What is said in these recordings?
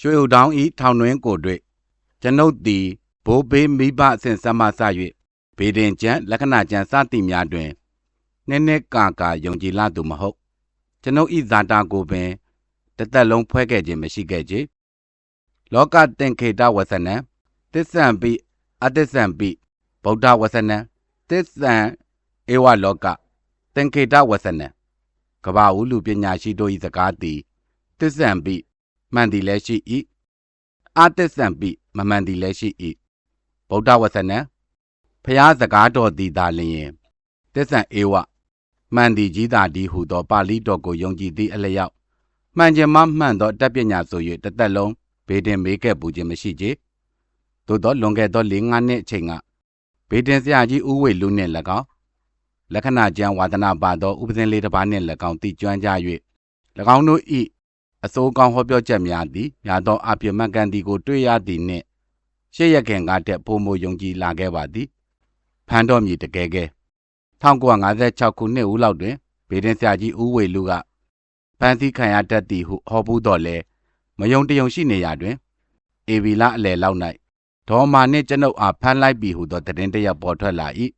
ရွှေဥတောင်ဤထောင်တွင်ကိုတွေ့ကျွန်ုပ်သည်ဘိုးဘေးမိဘအစဉ်ဆက်မှစ၍ဗေဒင်ကျန်လက္ခဏာကျန်စသည်များတွင်နည်းနည်းကာကာယုံကြည်လာသူမဟုတ်ကျွန်ုပ်ဤဇာတာကိုပင်တစ်သက်လုံးဖွဲခဲ့ခြင်းမရှိခဲ့ကြလောကသင်္ခေတဝဆနံသစ္ဆံပိအတစ္ဆံပိဗုဒ္ဓဝဆနံသစ္ဆံဧဝလောကသင်္ခေတဝဆနံကဘာဝုလူပညာရှိတို့၏စကားသည်သစ္ဆံပိ မှန်သည်လည်းရှိ၏အတစ္ဆံပိမမှန်သည်လည်းရှိ၏ဗုဒ္ဓဝဆနံဖျားစကားတော်သည်သာလျင်သစ္ဆံဧဝမှန်သည်ကြီးသာဒီဟုသောပါဠိတော်ကိုယုံကြည်သည့်အလျောက်မှန်ခြင်းမမှန်သောတက်ပညာဆို၍တစ်သက်လုံးဘေးတင်မေးခဲ့ပူခြင်းမရှိကြသို့သောလွန်ခဲ့သော၄-၅နှစ်အချိန်ကဘေးတင်ဆရာကြီးဦးဝေလူနှင့်၎င်းလက္ခဏာကျမ်းဝါဒနာပါသောဥပဇင်းလေးတစ်ပါးနှင့်၎င်းတည်ကျွမ်းကြ၍၎င်းတို့၏ အစိုးကောင်းဟောပြောချက်များသည်များသောအပြည့်မှန်ကန်သည်ကိုတွေ့ရသည်နှင့်ရှေ့ရခင်ကတည်းပုံမယုံကြည်လာခဲ့ပါသည်ဖန်တော်မြည်တကယ်ကဲ1956ခုနှစ်ဦးလောက်တွင်ဗေဒင်ဆရာကြီးဦးဝေလူကဖန်စီခံရတတ်သည်ဟုဟောပူးတော်လဲမယုံတယုံရှိနေရာတွင်အေဗီလာအလယ်လောက်၌ဒေါ်မာနှင့်ကျွန်ုပ်အားဖမ်းလိုက်ပြီဟုသောတည်င်းတစ်ယောက်ပေါ်ထွက်လာ၏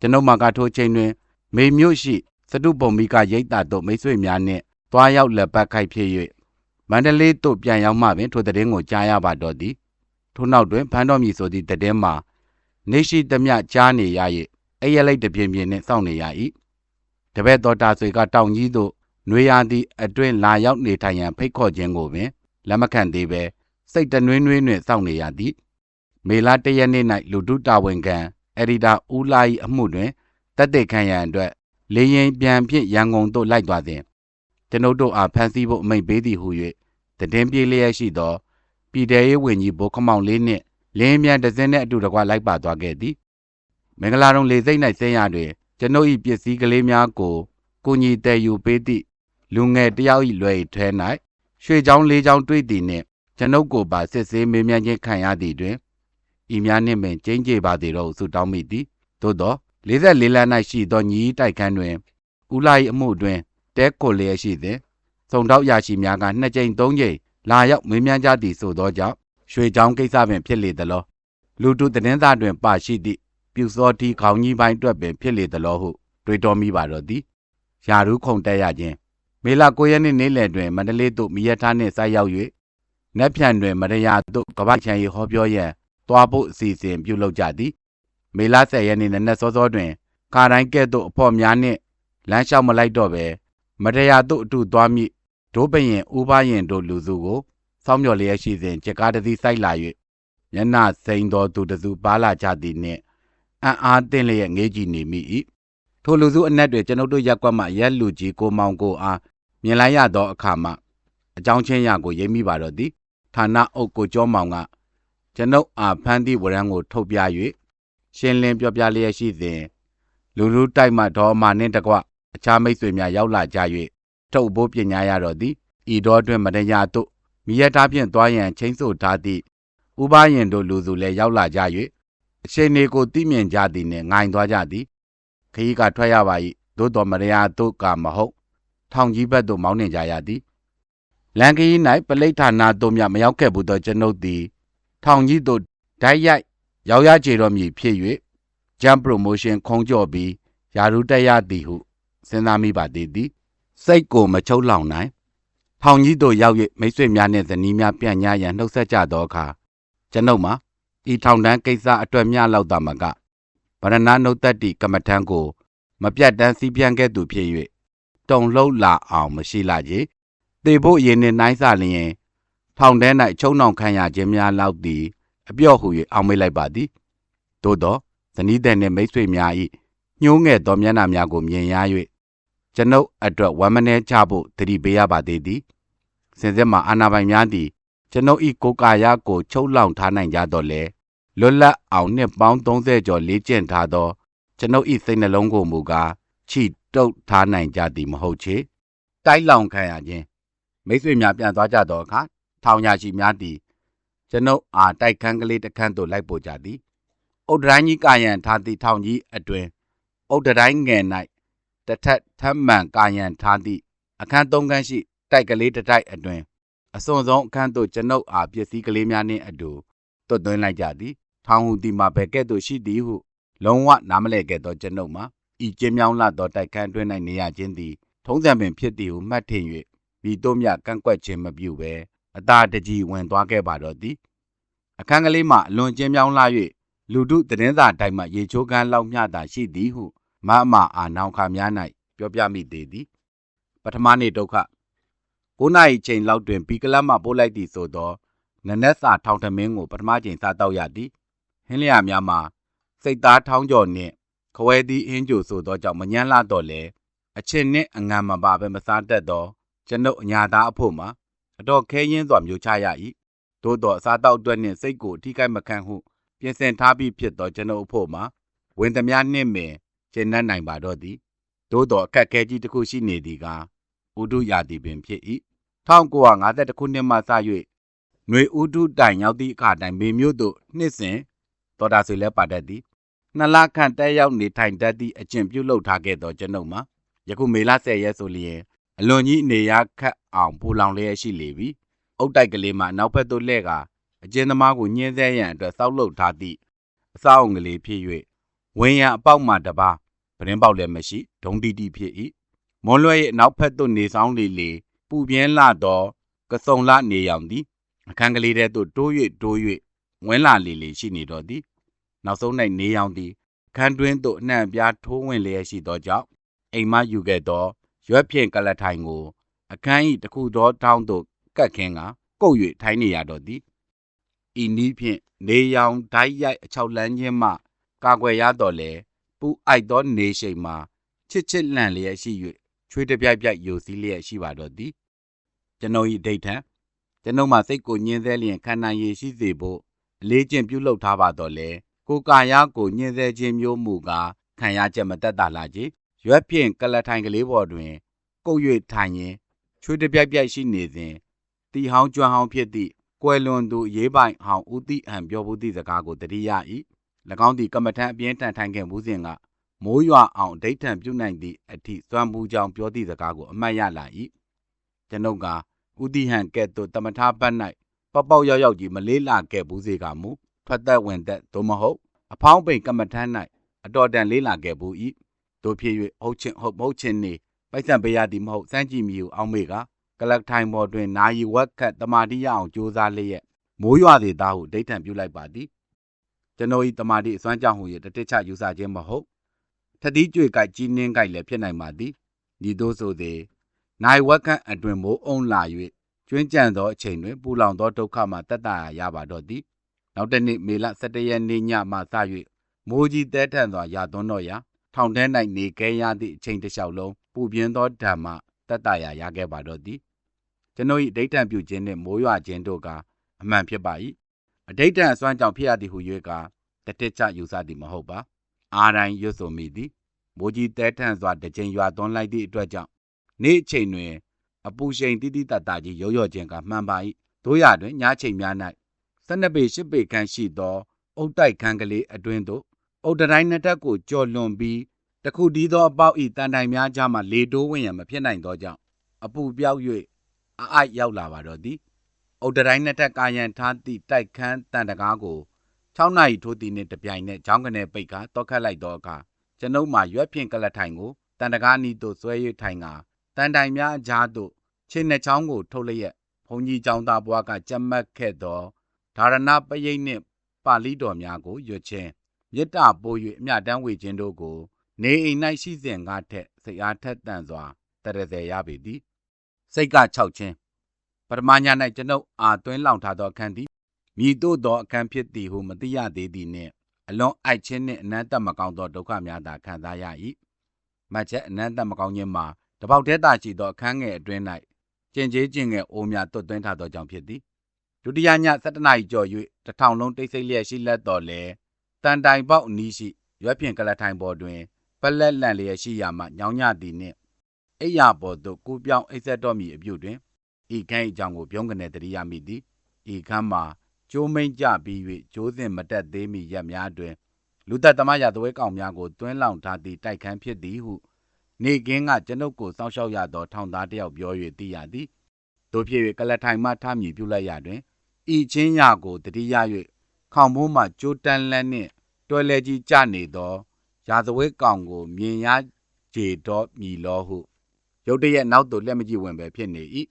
ကျွန်ုပ်မှာကထိုးချိန်တွင် မေမြို့ရှိစတုပုံမိကရိတ်တာတို့မိတ်ဆွေများနှင့် တွားရောက်လက်ပတ်ခိုက်ဖြစ်၍မန္တလေးသို့ပြန်ရောက်မှပင်ထိုတည်င်းကိုကြားရပါတော့သည်ထို့နောက်တွင်ဖမ်းတော်မူဆိုသည့်တည်င်းမှာနေရှိသမျှကြားနေရ၍အဲ့ရလိုက်တပြင်းပြင်းနှင့်စောင့်နေရ၏တပည့်တော်တာဆွေကတောင်ကြီးသို့နွေရာသည့်အတွင်းလာရောက်နေထိုင်ရန်ဖိတ်ခေါ်ခြင်းကိုပင်လက်မခံသေးပဲစိတ်တနွေးနွေးနှင့်စောင့်နေရသည်မေလတရက်နေ့၌လူတုတာဝန်ခံအရီတာဦးလာ၏အမှုတွင်တက်တဲ့ခံရန်အတွက်လေရင်ပြန်ဖြင့်ရန်ကုန်သို့လိုက်သွားသည် ကျွန်ုပ်တို့အားဖမ်းဆီးဖို့အမိန့်ပေးသည်ဟု၍တည်င်းပြေးလျက်ရှိသောပြည်ထရေးဝင်ကြီးဘိုးခမောင်လေးနှင့်လင်းမြန်တစင်းနှင့်အတူတကွလိုက်ပါသွားခဲ့သည်မင်္ဂလာတုံလေစိတ်၌ဆင်းရတွင်ကျွန်ုပ်၏ပစ္စည်းကလေးများကိုကိုညီတည်ယူပေးသည့်လူငယ်တယောက်၏လွယ်ထဲ၌ရွှေချောင်းလေးချောင်းတွေ့သည်နှင့်ကျွန်ုပ်ကိုပါစစ်ဆေးမေးမြန်းခြင်းခံရသည်တွင်ဤများနှင့်ပင်ကျင်းကျေပါသည်တော့ဆုတောင်းမိသည်သို့သော44လမ်း၌ရှိသောညီတိုက်ခန်းတွင်ဦးလာ၏အမှုတွင် တဲကိုလျက်ရှိသည်စုံတော့ရရှိများကနှစ်ကြိမ်သုံးကြိမ်လာရောက်မေးမြန်းကြသည်ဆိုသောကြောင့်ရွှေချောင်းကိစ္စပင်ဖြစ်လေသလောလူတုသတင်းသားတွင်ပါရှိသည့်ပြူစောတီခေါင်းကြီးပိုင်းအတွက်ပင်ဖြစ်လေသလောဟုတွေးတောမိပါတော့သည်ယာရုခုံတက်ရခြင်းမေလ9ရက်နေ့နေ့လယ်တွင်မန္တလေးသို့မိရထားနှင့်ဆိုက်ရောက်၍နက်ဖြန်တွင်မရယာသို့ကပ္ပချန်ရီဟောပြောရန်သွားဖို့အစီအစဉ်ပြုလုပ်ကြသည်မေလ10ရက်နေ့နနက်စောစောတွင်ကာတိုင်းကဲ့သို့အဖို့များနှင့်လမ်းလျှောက်မလိုက်တော့ပဲ မရယာသို့အတူသွားမိဒိုးပရင်ဥပရင်တို့လူစုကိုစောင်းမြော်လျက်ရှိစဉ်ချက်ကားတစ်စီးစိုက်လာ၍မျက်နှာစိန်သောသူတစုပါလာကြသည်နှင့်အံ့အားသင့်လျက်ငေးကြည့်နေမိ၏ထိုလူစုအနက်တွင်ကျွန်ုပ်တို့ရက်ကွက်မှရက်လူကြီးကိုမောင်ကိုအားမြင်လိုက်ရသောအခါမှအကြောင်းချင်းရကိုရိပ်မိပါတော့သည်ဌာနအုပ်ကိုကျော်မောင်ကကျွန်ုပ်အားဖမ်းသည့်ဝရမ်းကိုထုတ်ပြ၍ရှင်းလင်းပြောပြလျက်ရှိစဉ်လူလူတိုက်မှဒေါ်မာနှင့်တကွ အခြားမိတ်ဆွေများရောက်လာကြ၍ထုတ်ဖို့ပညာရတော့သည်ဤတော်တွင်မတရာတို့မိရထားဖြင့်သွားရန်ချင်းဆိုထားသည့်ဥပယင်တို့လူစုလည်းရောက်လာကြ၍အချိန်လေးကိုသိမြင်ကြသည်နှင့်ငိုင်သွားကြသည်ခရီးကထွက်ရပါ၏သို့တော်မရယာတို့ကမဟုတ်ထောင်ကြီးဘက်သို့မောင်းနှင်ကြရသည်လန်ကီ၌ပလိဋ္ဌာနာတို့မြမရောက်ခဲ့ဘူးသောကျွန်ုပ်သည်ထောင်ကြီးသို့ဓာတ်ရိုက်ရောက်ရကြတော်မူဖြစ်၍ Jump Promotion ခုံးကြော်ပြီးယာရုတက်ရသည်ဟု စဉ်းစားမိပါသေးသည်စိတ်ကိုမချုပ်လောင်နိုင်ထောင်ကြီးသို့ရောက်၍မိတ်ဆွေများနှင့်ဇနီးများပြန်ညရန်နှုတ်ဆက်ကြသောအခါကျွန်ုပ်မှာဤထောင်တန်းကိစ္စအတွက်မျှလောက်သာမကဗရဏနှုတ်သက်တီကမ္မထံကို မပြတ်တမ်းစီးပြန်ခဲ့သူဖြစ်၍တုံလှုပ်လာအောင်မရှိလာကြသေဖို့ရင်းနှင်းနိုင်စလျင်ထောင်ထဲ၌ချုံနှောင်ခံရခြင်းများလောက်သည်အပြော့ဟူ၍အောင်မေးလိုက်ပါသည်သို့သောဇနီးတဲ့နှင့်မိတ်ဆွေများ၏ညှိုးငယ်သောမျက်နှာများကိုမြင်ရ၍ ကျွန်ုပ်အတွက်ဝမ်းမနှဲချဖို့တတိပေးရပါသေးသည်စင်စစ်မှာအာနာပိုင်များသည်ကျွန်ုပ်၏ကိုယ်ကာယကိုချုပ်လောင်ထားနိုင်ကြတော့လေလွတ်လပ်အောင်နှစ်ပေါင်း30ကျော်လေ့ကျင့်ထားသော ကျွန်ုပ်၏စိတ်နှလုံးကိုမူကားချီတုပ်ထားနိုင်ကြသည်မဟုတ်ချေတိုက်လောင်ခံရခြင်းမိတ်ဆွေများပြန်သွားကြသောအခါထောင်ရရှိများသည်ကျွန်ုပ်အားတိုက်ခန်းကလေးတစ်ခန်းသို့လိုက်ပို့ကြသည်အုတ်တိုင်းကြီးကာယံထားသည့်ထောင်ကြီးအတွင်အုတ်တိုင်းငယ်၌ တထက်ထမ်းမှန်ကာယံထားသည့်အခန်းသုံးခန်းရှိတိုက်ကလေးတစ်တိုက်အတွင်အစွန်ဆုံးအခန်းသို့ကျွန်ုပ်အားပစ္စည်းကလေးများနှင့်အတူတွတ်သွင်းလိုက်ကြသည်ထောင်ဟူသည်မှာဘယ်ကဲ့သို့ရှိသည်ဟုလုံးဝနားမလည်ခဲ့သောကျွန်ုပ်မှာဤကျင်းမြောင်းလာသောတိုက်ခန်းတွင်၌နေရခြင်းသည်ထုံးစံပင်ဖြစ်သည်ဟုမှတ်ထင်၍မိတို့မြကန့်ကွက်ခြင်းမပြုဘဲအသာတကြီးဝင်သွားခဲ့ပါတော့သည်အခန်းကလေးမှာအလွန်ကျင်းမြောင်းလာ၍လူတို့သတင်းစာတိုက်မှရေချိုးကန်းလောက်မျှသာရှိသည်ဟု မအမအာနောင်ခါများ၌ပြောပြမိသေးသည် ပထမနေ့ဒုက္ခ9နာရီချိန်လောက်တွင်ဘီကလပ်မှပို့လိုက်သည်ဆိုသောနနက်စာထောင်ထမင်းကိုပထမချိန်စားတော့ရသည်ဟင်းလျာများမှာစိတ်သားထောင်းကျော်နှင့်ခွဲသည့်အင်းကြိုဆိုသောကြောင့်မညံ့လာတော့လေအချင်းနှင့်အငံမပါပဲမစားတတ်သောကျွန်ုပ်အညာသားအဖို့မှာအတော်ခဲရင်းစွာမျိုးချရ၏သို့သောအစားတောက်အတွက်နှင့်စိတ်ကိုအထိကိမခံဟုပြင်ဆင်ထားပြီးဖြစ်သောကျွန်ုပ်အဖို့မှာဝင်သမျှနှင့်ပင် ကျင့်နှံ့နိုင်ပါတော့သည်သို့သောအခက်အခဲကြီးတစ်ခုရှိနေသည်ကဥဒုရာသီပင်ဖြစ်၏1950ခုနှစ်မှစ၍ຫນွေဥဒုတိုင်ရောက်သည့်အခါတိုင်မေမျိုးသို့နှစ်စဉ်တော်တာဆွေလဲပါတတ်သည်နှစ်လခန့်တက်ရောက်နေထိုင်တတ်သည့်အကျင့်ပြုလုပ်ထားခဲ့သောကျွန်ုပ်မှာယခုမေလ10ရက်ဆိုလျင်အလွန်ကြီးနေရခတ်အောင်ပူလောင်လျက်ရှိလေပြီအုတ်တိုက်ကလေးမှနောက်ဘက်သို့လှည့်ကာအကျဉ်သမားကိုညှင်းဆဲရန်အတွက်စောက်လုပ်ထားသည့်အစာအုံကလေးဖြစ်၍ ဝင်းရန်အပေါက်မှတပါပရင်ပေါက်လည်းမရှိဒုံတီတီဖြစ်၏မွန်လွဲရဲ့နောက်ဘက်သို့နေဆောင်လေလေပူပြင်းလာသောကစုံလနေရောင်သည်အခန်းကလေးထဲသို့တိုး၍တိုး၍ဝင်းလာလေလေရှိနေတော့သည်နောက်ဆုံး၌နေရောင်သည်ခန်းတွင်းသို့အနှံ့ပြားထိုးဝင်လျက်ရှိသောကြောင့်အိမ်မယူခဲ့သောရွက်ဖြင့်ကလထိုင်ကိုအခန်း၏တစ်ခုသောတောင်းသို့ကတ်ခင်းကကုတ်၍ထိုင်းနေရတော့သည်ဤနည်းဖြင့်နေရောင်ဓာတ်ရိုက်အချောက်လန်းခြင်းမှ ကာကွယ်ရတော့လေပူအိုက်သောနေရှိန်မှာချစ်ချစ်လန့်လျက်ရှိ၍ချွေးတပြိုက်ပြိုက်ယိုစီးလျက်ရှိပါတော့သည်ကျွန်ုပ်၏ဒိဋ္ဌံကျွန်ုပ်မှစိတ်ကိုညှင်းဆဲလျင်ခန္ဓာရည်ရှိစေဖို့အလေးကျင့်ပြုလုပ်ထားပါတော့လေကိုကာယကိုညှင်းဆဲခြင်းမျိုးမူကားခံရချက်မတက်တာလာကြီးရွက်ဖြင့်ကလထိုင်ကလေးပေါ်တွင် ကုတ်၍ထိုင်ရင်ချွေးတပြိုက်ပြိုက်ရှိနေစဉ်တီဟောင်းကျွမ်းဟောင်းဖြစ်သည့်ကွယ်လွန်သူရေးပိုင်ဟောင်းဦးတိဟန်ပြောဘူးသည့်စကားကိုတတိယ၏၎ င်းသည်ကမ္မထံအပြင်းထန်ထိုင်ခဲ့မှုစဉ်ကမိုးရွာအောင်ဒိဋ္ဌံပြုနိုင်သည့်အထိစွမ်းပူးကြောင်ပြောသည့်စကားကိုအမှတ်ရလာ၏ကျွန်ုပ်ကဦးတိဟန်ကဲ့သို့တမထာပတ်၌ပေါက်ပေါက်ရောက်ရောက်ကြီးမလေးလာခဲ့ဘူးစေကမူဖတ်သက်ဝင်သက်သို့မဟုတ်အဖောင်းပိန်ကမ္မထမ်း၌အတော်တန်လေးလာခဲ့ဘူး၏တို့ဖြစ်၍ဟုတ်ချင်းဟုတ်မဟုတ်ချင်းနေပိုက်ဆံပေးရသည်မဟုတ်စမ်းကြည့်မိဟုအောင်းမေကကလပ်ထိုင်ပေါ်တွင်နာယီဝက်ခတ်တမာတိရအောင်ကြိုးစားလျက်မိုးရွာသေးသားဟုဒိဋ္ဌံပြုလိုက်ပါသည် ကျွန်တော်ဤတမာတိအစွမ်းကြောင့်ဟူ၍တတိချယူဆခြင်းမဟုတ်ထတိကြွေကြိုက်ကြီးနှင်းကြိုက်လည်းဖြစ်နိုင်ပါသည်ညီတို့ဆိုသည်နိုင်ဝက်ခန့်အတွင်မိုးအုံလာ၍ကျွင်းကြံသောအချိန်တွင်ပူလောင်သောဒုက္ခမှတက်တာရပါတော့သည်နောက်တနေ့မေလ17ရက်နေ့ညမှစ၍မိုးကြီးတဲထန်စွာရာသွန်းတော့ရာထောင်ထဲ၌နေခဲရသည့်အချိန်တစ်လျှောက်လုံးပူပြင်းသောဓမ္မတက်တာရရခဲ့ပါတော့သည်ကျွန်ုပ်၏ဒိဋ္ဌံပြုခြင်းနှင့်မိုးရွာခြင်းတို့ကအမှန်ဖြစ်ပါ၏ အဋိဋ္ဌံအစွမ်းကြောင့်ဖြစ်ရသည်ဟု၍ကတတိချယူဆသည်မဟုတ်ပါအာတိုင်းရွတ်ဆိုမိသည်မိုးကြီးတဲထန်စွာတကြိမ်ရွာသွန်းလိုက်သည့်အတွက်ကြောင့်နေ့အချိန်တွင် အပူရှိန်တိတိတတ်တာကြီးရောရော့ခြင်းကမှန်ပါ၏တို့ရတွင်ညချိန်များ၌12ပေ10ပေခန့်ရှိသော အုတ်တိုက်ခန်းကလေးအတွင်းသို့အုတ်တိုင်းနှစ်တက်ကိုကြော်လွန်ပြီးတခုတည်းသောအပေါက်ဤတန်တိုင်များကြားမှလေတိုးဝင်ရန်မဖြစ်နိုင်သောကြောင့်အပူပြောက်၍အအိုက်ရောက်လာပါတော့သည် အုတ်တိုင်းနှစ်တက်ကာယံထားသည့်တိုက်ခန်းတန်တကားကို6နာရီထိုးသည်နှင့်တပြိုင်နက်ချောင်းကနေပိတ်ကာတောက်ခတ်လိုက်သောအခါကျွန်ုပ်မှရွက်ဖြင့်ကလထိုင်ကိုတန်တကားနီးသို့ဆွဲ၍ထိုင်ကာတန်တိုင်များအကြားသို့ခြေနှချောင်းကိုထုတ်လျက်ဘုံကြီးကျောင်းသားဘွားကကြက်မတ်ခဲ့သောဓာရဏပရိတ်နှင့်ပါဠိတော်များကိုရွတ်ခြင်းမေတ္တာပို့၍အမြတမ်းဝေခြင်းတို့ကို နေအိမ်၌ရှိစဉ်ကားထက်စိတ်အားထက်သန်စွာတရစေရပေသည်စိတ်က၆ချင်း ပရမညာ၌ကျွန်ုပ်အာသွင်းလောင်ထားသောအခန်းသည်မြည်တို့သောအခန်းဖြစ်သည်ဟုမသိရသေးသည်နှင့်အလွန်အိုက်ခြင်းနှင့်အနန္တမကောင်းသောဒုက္ခများသာခံစားရ၏မတ်ချက်အနန္တမကောင်းခြင်းမှာတပေါက်တည်းသာရှိသောအခန်းငယ်အတွင်း၌ကျင်ကြီးကျင်ငယ်အိုးများတွတ်သွင်းထားသောကြောင့်ဖြစ်သည်ဒုတိယည7နာရီကျော်၍တထောင်လုံးတိတ်ဆိတ်လျက်ရှိလက်တော်လဲတန်တိုင်ပေါက်အနီးရှိရွက်ဖြင့်ကလထိုင်ပေါ်တွင်ပလက်လန့်လျက်ရှိရာမှညောင်ညသည်နှင့်အိယာပေါ်သို့ကူးပြောင်းအိတ်ဆက်တော်မူအပြုတွင် ဤခန်းအကြောင်းကိုပြုံးကနေတရိယာမိသည်ဤခန်းမှာကျိုးမိန်ကြပြီး၍ကျိုးစဉ်မတက်သေးမီရက်များတွင် လူသက်သမားရသွဲကောင်များကိုတွင်းလောင်ထားသည့်တိုက်ခန်းဖြစ်သည်ဟုနေကင်းကကျွန်ုပ်ကိုစောင့်ရှောက်ရသောထောင်သားတယောက်ပြော၍သိရသည်တို့ဖြစ်၍ကလထိုင်မှထမည်ပြုလိုက်ရတွင်ဤချင်းရကိုတတိယ၍ခေါင်မိုးမှကြိုးတန်းလက်နှင့်တွဲလဲကြီးကြနေသောရာဇဝဲကောင်ကိုမြင်ရကြတော်မြည်လောဟုရုတ်တရက်နောက်သို့လက်မကြည့်ဝင်ပဲဖြစ်နေ၏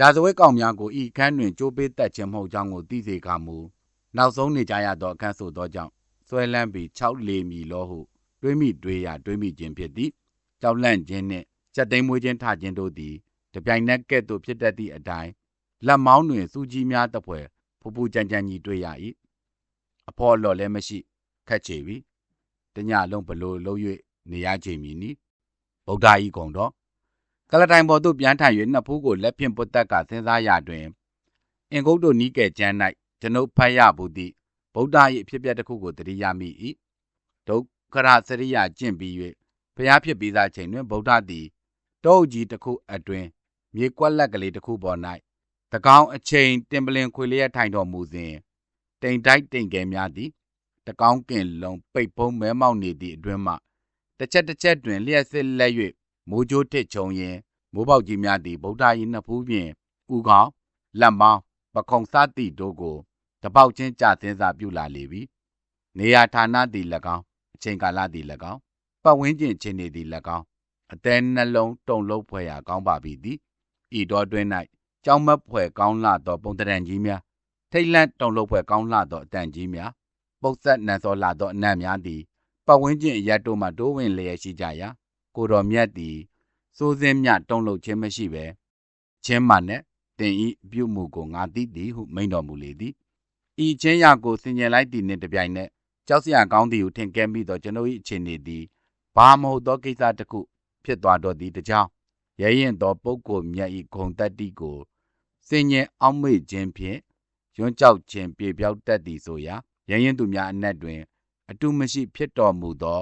ရာဇဝဲကောင်များကိုဤခန်းတွင်ကြိုးပေးတက်ခြင်းမဟုတ်ကြောင်းကိုသိစေခါမူနောက်ဆုံးနေကြရသောအခန်းဆိုသောကြောင့်ဆွဲလန်းပြီး6လေမီလောဟုတွေးမိတွေးရတွေးမိခြင်းဖြစ်သည်ကြောက်လန့်ခြင်းနှင့်စက်သိမ်းမွေးခြင်းထခြင်းတို့သည်တပြိုင်နက်ကဲ့သို့ဖြစ်တတ်သည့်အတိုင်းလက်မောင်းတွင်စူးကြီးများတပွဲဖူဖူကြမ်းကြမ်းကြီးတွေ့ရ၏အဖော်အလော်လည်းမရှိခက်ချေပြီတညလုံးဘလို့လုံး၍နေရချိန်မီနီဗုဒ္ဓဤကုံတော် ကလတိုင်ပေါ်သို့ပြန်ထိုင်၍နှစ်ဖူးကိုလက်ဖြင့်ပုတ်တက်ကစဉ်းစားရတွင်အင်္ဂုတ်တို့နီးကဲကျမ်း၌ကျွန်ုပ်ဖတ်ရဘူးသည့်ဗုဒ္ဓ၏အဖြစ်ပြက်တစ်ခုကိုတတိယမိ၏ဒုက္ခရစရိယကျင့်ပြီး၍ဖျားဖြစ်ပြီးသားချိန်တွင်ဗုဒ္ဓသည်တောအုပ်ကြီးတစ်ခုအတွင်မြေကွက်လက်ကလေးတစ်ခုပေါ်၌တကောင်းအချိန်တင်ပလင်ခွေလျက်ထိုင်တော်မူစဉ်တိမ်တိုက်တိမ်ကဲများသည်တကောင်းကင်လုံးပိတ်ဖုံးမဲမောက်နေသည့်အတွင်းမှတစ်ချက်တစ်ချက်တွင်လျှက်စစ်လက်၍ မိုးကြိုးတစ်ချုံရင်မိုးပေါက်ကြီးများသည်ဗုဒ္ဓ၏နှစ်ဖူးဖြင့်ဥကောင်းလက်မောင်းပခုံစသည့်တို့ကိုတပေါက်ချင်းကြသင်းစာပြုလာလေပြီနေရာဌာနသည်၎င်းအချိန်ကာလသည်၎င်းပတ်ဝန်းကျင်ချင်းနေသည်၎င်းအသည်နှလုံးတုံလုံးဖွဲ့ရာကောင်းပါပြီသည်ဤတော်တွင်၌ကြောင်းမက်ဖွဲ့ကောင်းလာသောပုံတရံကြီးများထိတ်လန့်တုံလုံးဖွဲ့ကောင်းလာသောအတန်ကြီးများပုတ်ဆက်နံစောလာသောအနံ့များသည်ပတ်ဝန်းကျင်အရက်တို့မှတိုးဝင်လျက်ရှိကြရာ ကိုတော်မြတ်သည်စိုးစင်းမြတုံလုံးခြင်းမရှိပဲချင်းမှနဲ့တင်ဤအပြုမှုကိုငါသိသည်ဟုမိန်တော်မူလေသည်ဤချင်းရာကိုဆင်ញင်လိုက်သည်နှင့်တပြိုင်နက်ကြောက်စရာကောင်းသည်ဟုထင်ကဲမိသောကျွန်ုပ်၏အခြေအနေသည်ဘာမဟုတ်သောကိစ္စတစ်ခုဖြစ်သွားတော့သည်တကြောင်ရဲရင်သောပုဂ္ဂိုလ်မြတ်၏ဂုံတက်တိကိုစင်ញင်အောက်မေ့ခြင်းဖြင့်ရွံ့ကြောက်ခြင်းပြေပြောက်တတ်သည်ဆိုရာရဲရင်သူများအနက်တွင် အတုမရှိဖြစ်တော်မူသော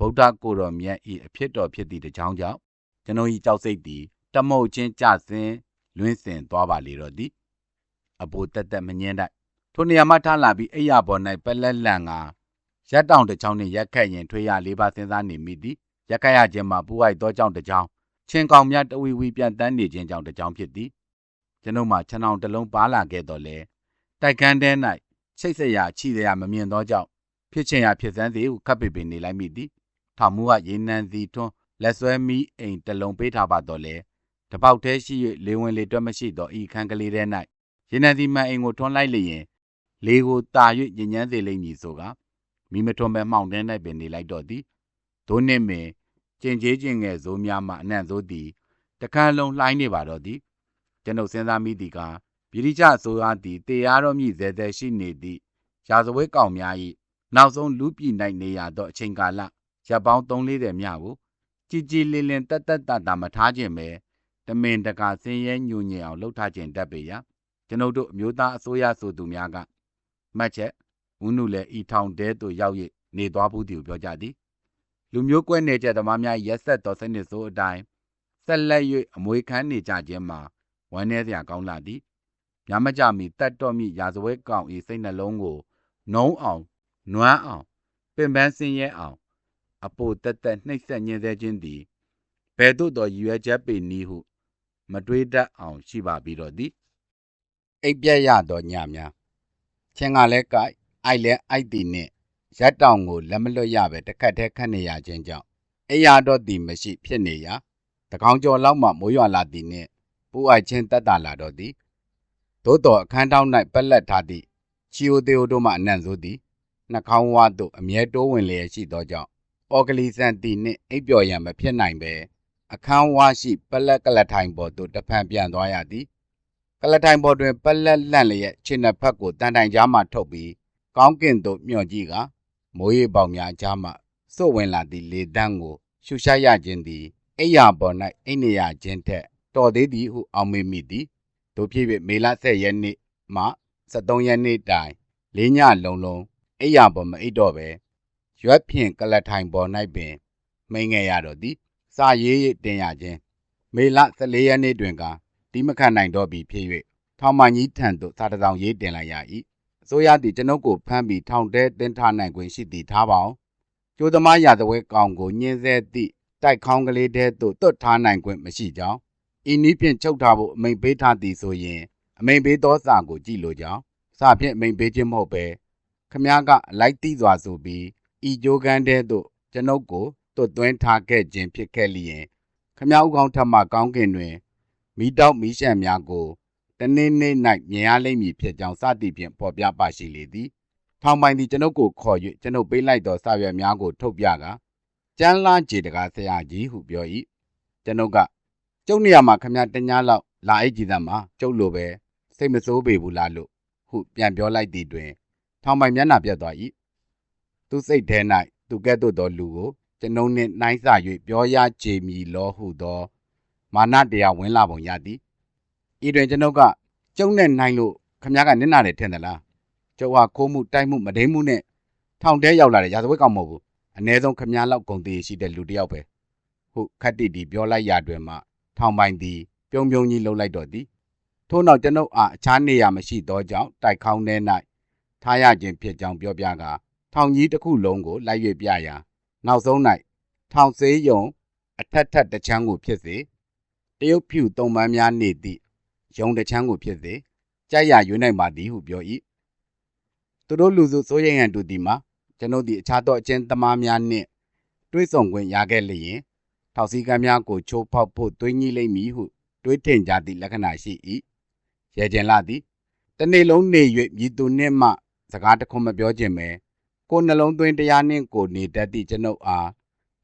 ဗုဒ္ဓကိုယ်တော်မြတ်၏အဖြစ်တော်ဖြစ်သည့်တကြောင်ကြောင့်ကျွန်ုပ်၏ကြောက်စိတ်သည်တမုတ်ချင်းကြဆင်းလွင့်စင်သွားပါလေတော့သည်အဘိုတက်တက်မငင်းတိုက်ထိုနေရာမှထားလာပြီးအိယာပေါ်၌ပလက်လန်ကရက်တောင်တစ်ချောင်းနှင့်ရက်ခတ်ရင်ထွေးရလေးပါစဉ်းစားနေမိသည်ရက်ခတ်ရခြင်းမှာပူဝိုက်သောကြောင့်တစ်ချောင်းချင်းကောင်များတဝီဝီပြန်တန်းနေခြင်းကြောင့်တစ်ချောင်းဖြစ်သည်ကျွန်ုပ်မှခြံအောင်တစ်လုံးပါလာခဲ့တော့လေတိုက်ခန်းထဲ၌ချိတ်ဆက်ရချိရမမြင်သောကြောင့်ဖြစ်ချင်ရဖြစ်စမ်းစီဟုခပ်ပေပင်နေလိုက်မိသည် ထောင်မူကရေနံစီထွန်းလက်ဆွဲမီးအိမ်တစ်လုံးပေးထားပါတော့လေတပေါက်သေးရှိ၍လေဝင်လေတွက်မရှိသောဤခန်းကလေးထဲ၌ရေနံစီမှန်အိမ်ကိုထွန်းလိုက်လျင်လေကိုတာ၍ညဉ့်ညမ်းစေလိမ့်မည်ဆိုကမိမထွန်းပဲမှောင်တဲ၌ပင်နေလိုက်တော့သည်ဒိုးနှင့်ပင်ကျင်ကျေးကျင်ငယ်ဇိုးများမှအနံ့ဇိုးသည်တခန်းလုံးလှိုင်းနေပါတော့သည်ကျွန်ုပ်စဉ်းစားမိသည်ကပြည်တိကျဆိုရသည်တေရတော်မြည်ဇဲဇဲရှိနေသည့်ရာဇဝဲကောင်များ၏နောက်ဆုံးလူပြည်၌နေရသောအချိန်ကာလ ရပ်ပေါင်း3-40မြကိုကြည်ကြည်လင်လင်တက်တက်တာတာမထားခြင်းပဲတမင်တကာဆင်းရဲညူညင်အောင်လှုပ်ထားခြင်းတတ်ပေရာကျွန်ုပ်တို့အမျိုးသားအစိုးရဆိုသူများကမှတ်ချက်ဝုနုလည်းဤထောင်တဲသို့ရောက်၍နေသွားဘူးသည်ကိုပြောကြသည်လူမျိုးကွဲနေကြသမားများရက်ဆက်သောစနစ်ဆိုးအတိုင်းဆက်လက်၍အမွေခံနေကြခြင်းမှာဝမ်းနည်းစရာကောင်းလာသည်ညမကြမီတတ်တော်မီရာဇဝဲကောင်ဤစိတ်နှလုံးကိုနှုံးအောင်နွမ်းအောင်ပင်ပန်းစင်းရဲအောင် အပိုတက်တက်နှိပ်စက်ညင်းဆဲခြင်းသည်ဘယ်သို့သောရည်ရွယ်ချက်ပေနည်းဟု မတွေးတတ်အောင်ရှိပါပြီတော့သည်အိပ်ပြက်ရသောညများချင်းကလည်းကြိုက်အိုက်လဲအိုက်တီနှင့်ရက်တောင်ကိုလက်မလွတ်ရပဲတစ်ခတ်တည်းခတ်နေရခြင်းကြောင့်အိယာတော့သည်မရှိဖြစ်နေရာတကောင်ကျော်လောက်မှမိုးရွာလာသည်နှင့်ပူအိုက်ခြင်းတက်တာလာတော့သည်သို့တော်အခန်းတောင်း၌ပက်လက်ထားသည့်ချီယိုသေးိုတို့မှအနံ့ဆိုသည်နှာခေါင်းဝါသို့အမြဲတိုးဝင်လျက်ရှိသောကြောင့် အော်ဂလီဆန်တီနှင့်အိပ်ပျော်ရန်မဖြစ်နိုင်ပဲအခန်းဝါရှိပလက်ကလထိုင်ပေါ်သို့တဖန်ပြန်သွားရသည်ကလထိုင်ပေါ်တွင်ပလက်လန့်လျက်ခြေနှစ်ဖက်ကိုတန်တိုင်ကြားမှထုတ်ပြီးကောင်းကင်သို့မျှော်ကြည့်ကမိုးရေပေါင်များကြားမှစွတ်ဝင်လာသည့်လေတန်းကိုရှုရှိုက်ရခြင်းသည်အိယာပေါ်၌အိနေရခြင်းထက်တော်သေးသည်ဟုအောက်မေ့မိသည်တို့ဖြစ်၍မေလ10ရက်နေ့မှ73ရက်နေ့တိုင်လေးညလုံးလုံးအိယာပေါ်မအိတ်တော့ပဲ ရွက်ဖြင့်ကလထိုင်ပေါ်၌ပင်မိန်ငယ်ရတော့သည်စာရေးရတင်ရခြင်းမေလ14ရက်နေ့တွင်ကတီးမခတ်နိုင်တော့ပြီဖြစ်၍ထောင်မကြီးထံသို့စာတစောင်ရေးတင်လိုက်ရ၏အစိုးရသည်ကျွန်ုပ်ကိုဖမ်းပြီးထောင်ထဲတင်ထားနိုင်ခွင့်ရှိသည်ထားပါအောင်ကျိုးသမားရာဇဝဲကောင်ကိုညှင်းဆဲသည့်တိုက်ခေါင်းကလေးတဲသို့တွတ်ထားနိုင်ခွင့်မရှိကြောင်းဤနည်းဖြင့်ချုပ်ထားဖို့အမိန်ပေးထားသည်ဆိုရင်အမိန်ပေးသောစာကိုကြည့်လိုကြောင်းစာဖြင့်အမိန်ပေးခြင်းမဟုတ်ပဲခမားကအလိုက်တိစွာဆိုပြီး ဤကြိုးကန်းတဲ့သို့ကျွန်ုပ်ကိုတွတ်သွင်းထားခဲ့ခြင်းဖြစ်ခဲ့လျင်ခမားဥကောင်းထက်မှကောင်းကင်တွင်မိတောက်မိရှံများကိုတနေ့နေ့၌မြင်ရလိမ့်မည်ဖြစ်ကြောင်းစသည်ဖြင့်ဖော်ပြပါရှိလေသည်ထောင်ပိုင်သည်ကျွန်ုပ်ကိုခေါ်၍ကျွန်ုပ်ပေးလိုက်သောစာရွက်များကိုထုတ်ပြကာကျန်းလာကြေတကားဆရာကြီးဟုပြော၏ကျွန်ုပ်ကကျုပ်နေရာမှာခမရတညာလောက်လာအိတ်ကြည့်သမ်းမှာကျုပ်လိုပဲစိတ်မစိုးပေဘူးလားလို့ဟုပြန်ပြောလိုက်သည်တွင် ထောင်ပိုင်မျက်နှာပြတ်သွား၏ သူစိတ်ထဲ၌သူကဲ့သို့သောလူကိုကျွန်ုပ်နှင့်နှိုင်းဆ၍ပြောရချေမည်လောဟုသောမာနတရားဝင်လာပုံရသည်ဤတွင်ကျွန်ုပ်ကကျုပ်နဲ့နိုင်လို့ခမရကနင့်နာတယ်ထင်သလားကျုပ်ဟာခိုးမှုတိုက်မှုမဒိမှုနဲ့ထောင်ထဲရောက်လာတဲ့ရာဇဝတ်ကောင်မဟုတ်ဘူးအ ਨੇ ဆုံးခမရလောက်ဂုံသေးရှိတဲ့လူတစ်ယောက်ပဲဟုခတ်တိတီပြောလိုက်ရတွင်မှထောင်ပိုင်သည်ပြုံးပြုံးကြီးလှုပ်လိုက်တော့သည်ထို့နောက်ကျွန်ုပ်အားအခြားနေရာမရှိသောကြောင့်တိုက်ခေါင်းထဲ၌ထားရခြင်းဖြစ်ကြောင်းပြောပြကာ ထောင်ကြီးတစ်ခုလုံးကိုလိုက်၍ပြရာနောက်ဆုံး၌ထောင်စေးယုံအထက်ထက်တစ်ချမ်းကိုဖြစ်စေတရုတ်ဖြူတုံပန်းများနေသည့်ယုံတစ်ချမ်းကိုဖြစ်စေကြိုက်ရရွေးနိုင်ပါသည်ဟုပြော၏သူတို့လူစုစိုးရိမ်ရန်တူသည်မှာကျွန်ုပ်သည်အခြားသောအကျဉ်းသမားများနှင့်တွေ့ဆုံခွင့်ရခဲ့လျင်ထောက်စီကံများကိုချိုးဖောက်ဖို့သွေးညှိလိမ့်မည်ဟုတွေးထင်ကြသည့်လက္ခဏာရှိ၏ရဲကျင်လာသည်တနေ့လုံးနေ၍မြည်သူနှင့်မှစကားတခွန်းမပြောခြင်းပဲ ကိုယ်နှလုံးသွင်းတရားနှင့်ကိုနေတတ်သည့်ကျွန်ုပ်အား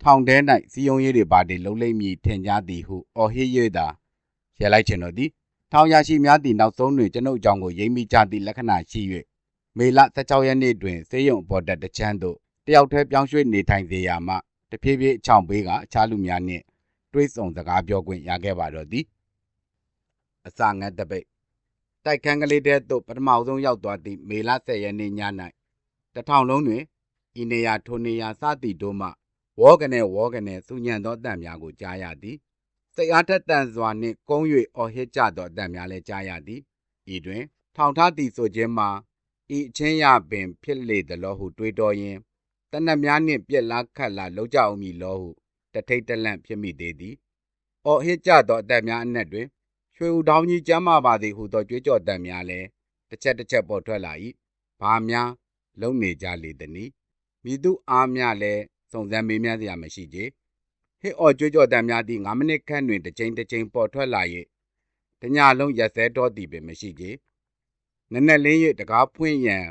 ထောင်ထဲ၌စီယုံရည်တွေပါတည်လုံးလိမ့်မည်ထင်ကြသည်ဟုအော်ဟစ်၍သာရဲလိုက်ခြင်းတို့သည်ထောင်ရရှိများသည့်နောက်ဆုံးတွင်ကျွန်ုပ်အကြောင်းကိုရိပ်မိကြသည့်လက္ခဏာရှိ၍မေလ16ရက်နေ့တွင်စေယုံအပေါ်တက်တချမ်းသို့တယောက်တည်းပြောင်းရွှေ့နေထိုင်စေရာမှတဖြည်းဖြည်းအချောင်ပေးကအခြားလူများနှင့်တွေးဆုံစကားပြောခွင့်ရခဲ့ပါတော့သည်အစာငတ်တပိတ်တိုက်ခန်းကလေးတဲသို့ပထမဆုံးရောက်သွားသည့်မေလ10ရက်နေ့ည၌ တထောင်လုံးတွင်ဤနေရာထိုနေရာစသည်တို့မှဝေါကနေဝေါကနေစူညံသောအတန်များကိုကြားရသည်စိတ်အားထက်သန်စွာနှင့်ကုန်း၍အော်ဟစ်ကြသောအတန်များလည်းကြားရသည်ဤတွင် ထောင်ထားသည်ဆိုခြင်းမှာဤအချင်းရပင်ဖြစ်လေသလောဟုတွေးတော်ရင်တနတ်များနှင့်ပြက်လားခတ်လားလောက်ကြအောင်မည်လောဟုတထိတ်တလန့်ဖြစ်မိသေးသည်။အော်ဟစ်ကြသောအသက်များအနက်တွင်ရွှေဦးတောင်းကြီးကျမ်းမာပါသည်ဟုသောကြွေးကြော်တန်များလည်းတစ်ချက်တစ်ချက်ပေါ်ထွက်လာ၏။ဘာများ လုံနေကြလေသနည်း။မိသူအားများလည်းစုံစမ်းမေးမြန်းစရာမရှိကြ။ဟစ်အော်ကြွေးကြော်တန်များသည့်9မိနစ်ခန့်တွင်တစ်ချိန်တစ်ချိန်ပေါ်ထွက်လာ၍တညလုံးရက်စဲတော်သည်ပင်မရှိကြ။နက်နက်လင်း၍တကားဖွင့်ရန်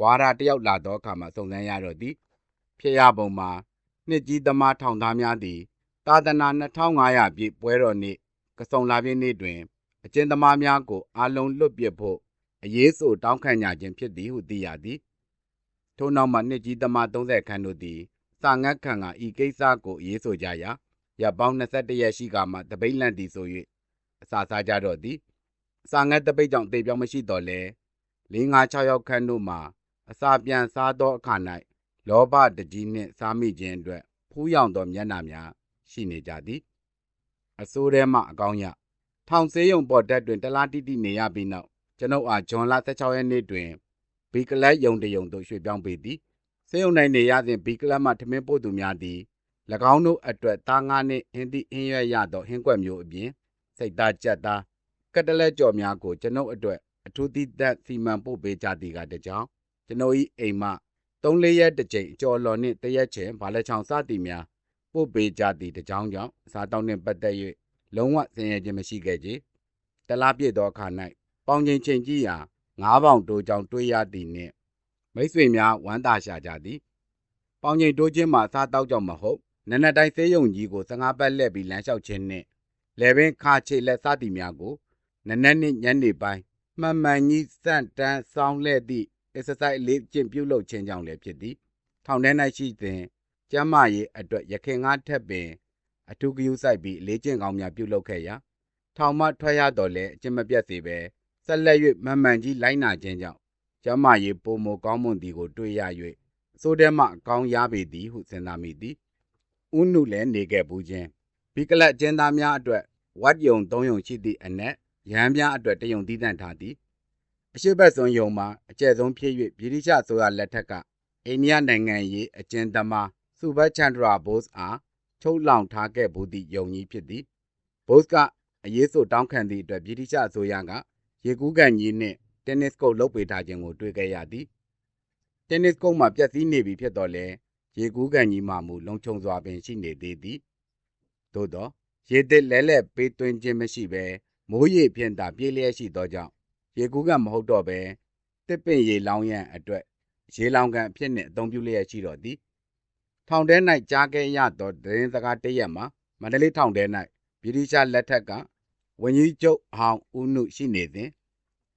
ဝါရာတယောက်လာသောအခါမှစုံစမ်းရတော့သည်။ဖြစ်ရပုံမှာနှစ်ကြီးသမားထောင်သားများသည်သာသနာ2500ပြည့်ပွဲတော်နေ့ကစုံလာပြည့်နေ့တွင် အကျဉ်းသမားများကိုအာလုံးလွတ်ပစ်ဖို့အရေးဆိုတောင်းခံကြခြင်းဖြစ်သည်ဟုသိရသည် ထို့နောက်မှနှစ်ကြီးသမား30ခန်းတို့သည်စာငတ်ခံကဤကိစ္စကိုအရေးဆိုကြရာရပ်ပေါင်း21ရက်ရှိကမှတပိတ်လန့်သည်ဆို၍အစာစားကြတော့သည်စာငတ်တပိတ်ကြောင့်တေပြောင်းမရှိတော့လဲ၄၅6ယောက်ခန့်တို့မှာအစာပြန်စားသောအခါ၌လောဘတကြီးနှင့်စားမိခြင်းအတွက်ဖူးယောင်သောမျက်နှာများရှိနေကြသည်အစိုးထဲမှအကောင်းရထောင်ဆေးရုံပေါ်တက်တွင်တလားတိတိနေရပြီးနောက်ကျွန်ုပ်အားဂျွန်လ16ရက်နေ့တွင် ဘီကလပ်ယုံတယုံသို့ရွှေ့ပြောင်းပေးသည်ဆေးရုံ၌နေရစဉ်ဘီကလပ်မှထမင်းပို့သူများသည်၎င်းတို့အတွက်သားငါးနှင့်ဟင်းသည့်ဟင်းရွက်ရသောဟင်းကွက်မျိုးအပြင်စိတ်သားကြက်သားကတလက်ကြော်များကိုကျွန်ုပ်အတွက်အထူးသီးသန့်စီမံပို့ပေးကြသည်ကတကြောင်ကျွန်ုပ်၏အိမ်မှ3-4ရက်တစ်ကြိမ်အကျော်လော်နှင့်တရက်ချင်ဘာလက်ချောင်စသည်များပို့ပေးကြသည့်တကြောင်ကြောင့်အစားတောင်းနှင့်ပတ်သက်၍လုံးဝဆင်းရဲခြင်းမရှိခဲ့ကြ။တလားပြည့်သောအခါ၌ပေါင်ချိန်ချိန်ကြည့်ရာ ငါးပေါင်တိုးကြောင်တွေးရသည်နှင့်မိတ်ဆွေများဝမ်းသာရှာကြသည်။ပေါင်ချိန်တိုးခြင်းမှာအစားတောက်ကြောင့်မဟုတ်နနက်တိုင်းသေးယုံကြီးကို15ပတ်လှည့်ပြီးလမ်းလျှောက်ခြင်းနှင့်လေပင်ခါချေလက်စားသည်များကိုနနက်နှင့်ညနေပိုင်းမှန်မှန်ကြီးစန့်တန်းဆောင်းလှဲ့သည့် exercise လေးကျင့်ပြုလုပ်ခြင်းကြောင့်လည်းဖြစ်သည်ထောင်ထဲ၌ရှိစဉ်ကျမ်းမာရေးအတွက်ရခင်ကားထက်ပင် အထူးဂရုစိုက်ပြီးလေးကျင့်ကောင်းများပြုလုပ်ခဲ့ရာထောင်မှထွက်ရတော့လဲအကျင့်မပြတ်စေပဲ ဆက်လက်၍မှန်မှန်ကြီးလိုက်နာခြင်းကြောင့်ကျမ်းမာရေးပုံမကောင်းမွန်သည်ကိုတွေ့ရ၍အစိုးထဲမှအကောင်းရပေသည်ဟုစဉ်းစားမိသည်ဥနုလည်းနေခဲ့ဘူးခြင်းဘီကလတ်ကျင်းသားများအတွက်ဝတ်ယုံသုံးယုံရှိသည့်အနက်ရဟန်းများအတွက်တယုံတည်တံ့ထားသည်အရှိတ်ဘက်စွန်ယုံမှာအကျဲဆုံးဖြစ်၍ဗြိတိရှဆိုရလက်ထက်ကအိန္ဒိယနိုင်ငံရေးအကျဉ်းသမားစုဘတ်ချန်ဒရာဘို့စ်အားချုပ်လောင်ထားခဲ့ဘူးသည့်ယုံကြီးဖြစ်သည်ဘို့စ်ကအရေးဆိုတောင်းခံသည့်အတွက်ဗြိတိရှအစိုးရက ရေကူးကန်ကြီးနှင့်တင်းနစ်ကုတ်လုတ်ပေးထားခြင်းကိုတွေ့ခဲ့ရသည်တင်းနစ်ကုတ်မှာပျက်စီးနေပြီဖြစ်တော့လဲရေကူးကန်ကြီးမှမူလုံခြုံစွာပင်ရှိနေသေးသည်သို့သောရေသစ်လဲလဲပေးသွင်းခြင်းမရှိဘဲမိုးရေဖြင့်သာပြေးလျက်ရှိသောကြောင့်ရေကူးကန်မဟုတ်တော့ဘဲတစ်ပင်ရေလောင်းရန်အတွက်ရေလောင်ကန်အဖြစ်နှင့်အသုံးပြုလျက်ရှိတော့သည်ထောင်ထဲ၌ကြားခဲ့ရသောသတင်းစကားတစ်ရက်မှာမန္တလေးထောင်ထဲ၌ဗြိတိရှလက်ထက်က ဝန်ကြီးချုပ်ဟောင်းဦးနုရှိနေစဉ်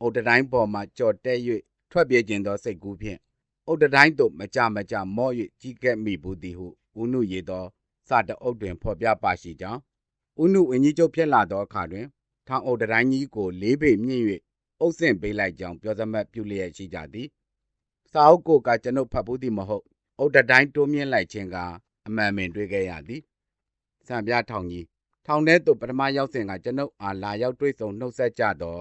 အုတ်တတိုင်းပေါ်မှကြော်တက်၍ထွက်ပြေးခြင်းသောစိတ်ကူးဖြင့်အုတ်တတိုင်းသို့မကြမကြမော့၍ကြီးကက်မိဘူးသည်ဟုဦးနုရေးသောစတအုပ်တွင်ဖော်ပြပါရှိကြောင်းဦးနုဝန်ကြီးချုပ်ဖြစ်လာသောအခါတွင်ထောင်အုတ်တတိုင်းကြီးကိုလေးပေမြင့်၍အုပ်ဆင့်ပေးလိုက်ကြောင်းပြောစမှတ်ပြုလျက်ရှိကြသည်စာအုပ်ကိုကကျွန်ုပ်ဖတ်ဘူးသည်မဟုတ်အုတ်တတိုင်းတိုးမြင့်လိုက်ခြင်းကအမှန်ပင်တွေ့ခဲ့ရသည်စံပြထောင်ကြီး ထောင်ထဲသို့ပထမရောက်စဉ်ကကျွန်ုပ်အားလာရောက်တွေ့ဆုံနှုတ်ဆက်ကြသော